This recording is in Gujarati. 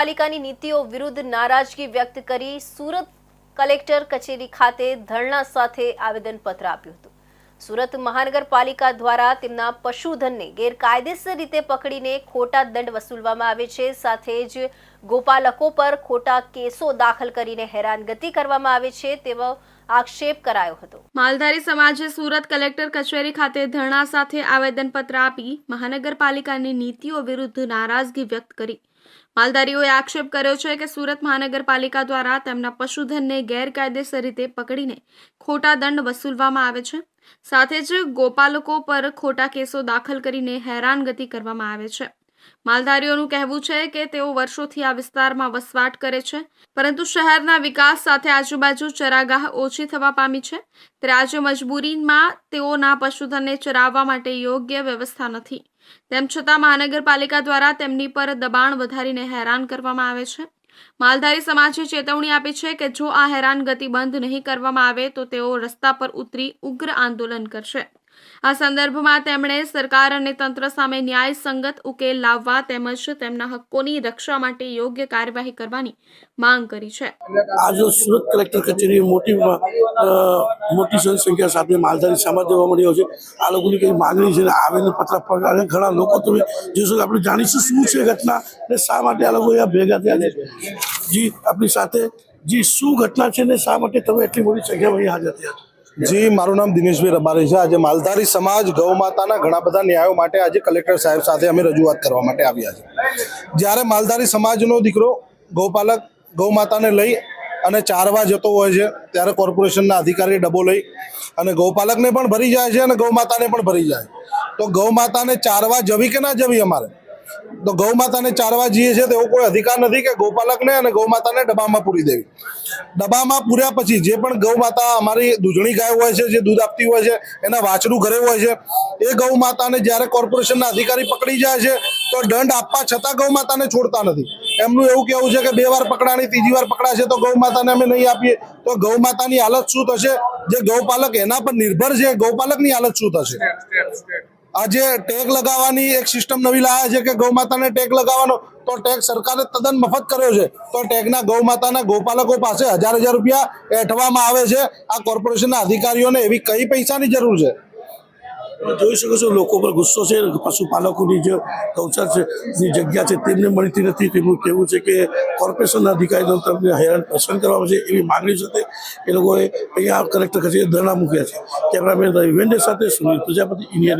પાલિકાની નીતિઓ વિરુદ્ધ નારાજગી વ્યક્ત કરી સુરત કલેક્ટર કચેરી ખાતે ધરણા સાથે આવેદનપત્ર આપ્યું હતું. સુરત મહાનગરપાલિકા દ્વારા તેમના પશુધનને ગેરકાયદેસર રીતે પકડીને ખોટા દંડ વસૂલવામાં આવે છે, સાથે જ ગોપાલકો પર ખોટા કેસો દાખલ કરીને હેરાનગતિ કરવામાં આવે છે તેવો આક્ષેપ કરાયો હતો. માલધારી સમાજે સુરત કલેક્ટર કચેરી ખાતે ધરણા સાથે આવેદનપત્ર આપી મહાનગરપાલિકાની નીતિઓ વિરુદ્ધ નારાજગી વ્યક્ત કરી માલધારીઓએ આક્ષેપ કર્યો છે કે સુરત મહાનગરપાલિકા દ્વારા તેમના પશુધનને ગેરકાયદેસર રીતે પકડીને ખોટા દંડ વસૂલવામાં આવે છે. સાથે જ ગોપાલકો પર ખોટા કેસો દાખલ કરીને હેરાનગતિ કરવામાં આવે છે. માલધારીઓનું કહેવું છે કે તેઓ વર્ષોથી આ વિસ્તારમાં વસવાટ કરે છે, પરંતુ શહેરના વિકાસ સાથે આજુબાજુ ચરાગાહ ઓછી થવા પામી છે. ત્યારે આજે મજબૂરીમાં તેઓના પશુધનને ચરાવવા માટે યોગ્ય વ્યવસ્થા નથી. તેમ છતાં મહાનગરપાલિકા દ્વારા તેમની પર દબાણ વધારીને હેરાન કરવામાં આવે છે. માલધારી સમાજે ચેતવણી આપી છે કે જો આ હેરાનગતિ બંધ નહીં કરવામાં આવે તો તેઓ રસ્તા પર ઉતરી ઉગ્ર આંદોલન કરશે. આ સંદર્ભમાં તેમણે સરકાર અને તંત્ર સામે ન્યાય સંગત ઉકેલ લાવવા તેમજ તેમના હક્કોની રક્ષા માટે યોગ્ય કાર્યવાહી કરવાની માંગ કરી છે. આજે સુરત કલેક્ટર કચેરી મોટી મોટી સંખ્યા સાથે માલધારી સમાજ જોવા મળ્યો છે. આ લોકોની કઈ માંગણી છે આવેદન પત્ર પર અને ઘણા લોકો તમે જોશો આપણે જાણીશું શું છે ઘટના ને શા માટે આ લોકો ભેગા થયા છે? જી આપણી સાથે. જી, શું ઘટના છે ને શા માટે તમે એટલી મોટી સંખ્યામાં હાજર થયા છો? જી, મારું નામ દિનેશભાઈ રબારી છે. આજે માલધારી સમાજ, ગૌ માતાના ઘણા બધા ન્યાયો માટે આજે કલેક્ટર સાહેબ સાથે અમે રજૂઆત કરવા માટે આવ્યા છે. જ્યારે માલધારી સમાજનો દીકરો ગૌપાલક, ગૌ માતાને લઈ અને ચારવા જતો હોય છે, ત્યારે કોર્પોરેશનના અધિકારી ડબ્બો લઈ અને ગૌપાલકને પણ ભરી જાય છે અને ગૌ માતાને પણ ભરી જાય તો ગૌ માતાને ચારવા જવી કે ના જવી અમારે? તો ગૌ માતાને ચારવા જઈએ છે તેવો કોઈ અધિકાર નથી કે ગૌપાલકને અને ગૌ માતાને ડબ્બામાં પૂરી દેવી. ડબ્બામાં પૂર્યા પછી જે પણ ગૌ માતા અમારી દૂધણી ગાય હોય છે, જે દૂધ આપતી હોય છે, એના વાછરું ઘરે હોય છે, એ ગૌ માતાને જ્યારે કોર્પોરેશનના અધિકારી પકડી જાય છે, તો દંડ આપવા છતાં ગૌ માતાને છોડતા નથી. એમનું એવું કહેવું છે કે બે વાર પકડાણી, ત્રીજી વાર પકડાશે તો ગૌ માતાને અમે નહીં આપીએ. તો ગૌ માતાની હાલત શું થશે? જે ગૌપાલક એના પર નિર્ભર છે, ગૌપાલકની હાલત શું થશે? આજે ટેગ લગાવવાની એક સિસ્ટમ નવી લાયા છે કે ગૌ માતાને ટેગ લગાવવાનો. તો ટેગ સરકારે તદ્દન મફત કર્યો છે. તો ટેગના ગૌ માતાના ગૌપાલકો પાસે હજાર હજાર રૂપિયા એઠવામાં આવે છે. આ કોર્પોરેશનના અધિકારીઓને એવી કઈ પૈસાની જરૂર છે? જોઈ શકો છો લોકો પર ગુસ્સો છે, પશુપાલકોની જે કૌચર છે ની જગ્યા છે, તેમને મળતી નથી. તેમનું કહેવું છે કે કોર્પોરેશનના અધિકારીઓ તમને હેરાન પસંદ કરવામાં છે એવી માગણી સાથે એ લોકોએ અહીંયા કલેક્ટર કચેરી ધરણા મૂક્યા છે. કેમેરામેન રવિ વેંડે સાથે સુનિલ પ્રજાપતિ ઇન્ડિયન